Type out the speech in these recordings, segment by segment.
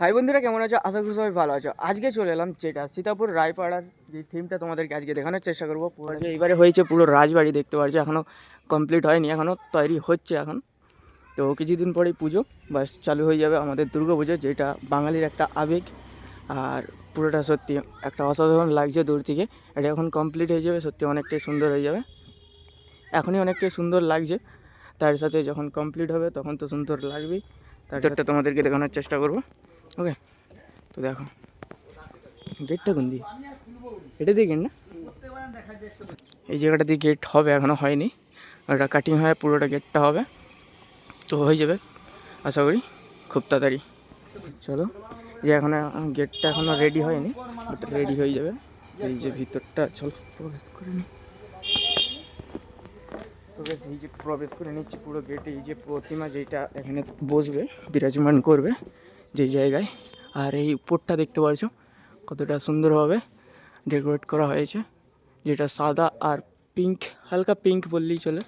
High বন্ধুরা, কেমন আছো? আশা করি সবাই ভালো আছো। আজকে চলে এলাম যেটা, সীতাপুর রায়পাড়ার যে থিমটা তোমাদেরকে আজকে দেখানোর চেষ্টা করব। পুরো যে এবারে হয়েছে পুরো রাজবাড়ি দেখতে পাচ্ছ এখনও কমপ্লিট হয়নি এখনও তৈরি হচ্ছে এখন। তো কিছুদিন পরেই পুজো বাস চালু হয়ে যাবে আমাদের দুর্গা পুজো যেটা বাঙালির একটা আবেগ। আর পুরোটা সত্যি একটা অসাধারণ লাগছে দূর থেকে। এটা এখন কমপ্লিট হয়ে যাবে, সত্যি অনেকটাই সুন্দর হয়ে যাবে। এখনই অনেকটাই সুন্দর লাগছে। তার সাথে যখন কমপ্লিট হবে, তখন তো সুন্দর লাগবেই। তারটা তোমাদেরকে দেখানোর চেষ্টা করব। ওকে, তো দেখো। গেটটা কোন দিয়ে? এটা দিয়ে গেট না? এই জায়গাটা দিয়ে গেট হবে এখনও হয়নি। ওটা কাটিং হয় পুরোটা গেটটা হবে। তো হয়ে যাবে, আশা করি খুব তাড়াতাড়ি। চলো যে এখনও গেটটা এখনও রেডি হয়নি রেডি হয়ে যাবে। এই যে ভিতরটা, চলো করে নিই তো বেশ এই যে প্রবেশ করে নিচ্ছি পুরো গেটে এই যে প্রতিমা যেটা এখানে বসবে, বিরাজমান করবে যেই জায়গায়। আর এই উপরটা দেখতে পাচ্ছ, কতটা সুন্দরভাবে ডেকোরেট করা হয়েছে, যেটা সাদা আর পিঙ্ক হালকা পিঙ্ক বললেই চলে।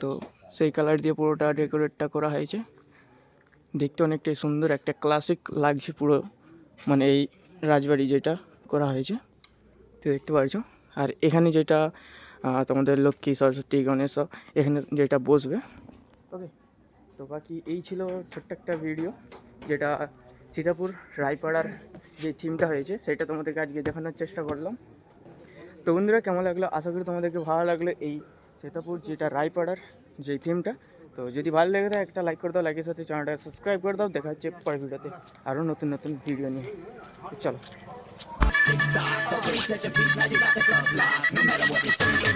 তো সেই কালার দিয়ে পুরোটা ডেকোরেটটা করা হয়েছে। দেখতে অনেকটাই সুন্দর, একটা ক্লাসিক লাগছে পুরো মানে এই রাজবাড়ি যেটা করা হয়েছে। তো দেখতে পারছ আর এখানে যেটা তোমাদের লক্ষ্মী, সরস্বতী, গণেশ, এখানে যেটা বসবে। ওকে তো বাকি এই ছিল ছোট্ট একটা ভিডিও যেটা সীতাপুর, রায়পাড়ার যে থিমটা হয়েছে, সেটা তোমাদেরকে আজকে দেখানোর চেষ্টা করলাম। তো বন্ধুরা, কেমন লাগল? আশা করি তোমাদেরকে ভালো লাগল এই সীতাপুর, যেটা রায়পাড়ার যে থিমটা তো যদি ভালো লেগে থাকে, একটা লাইক করে দাও লাইকের সাথে চ্যানেলটা সাবস্ক্রাইব করে দাও। দেখা হচ্ছে পরের ভিডিওতে আরও নতুন নতুন ভিডিও নিয়ে। চলো।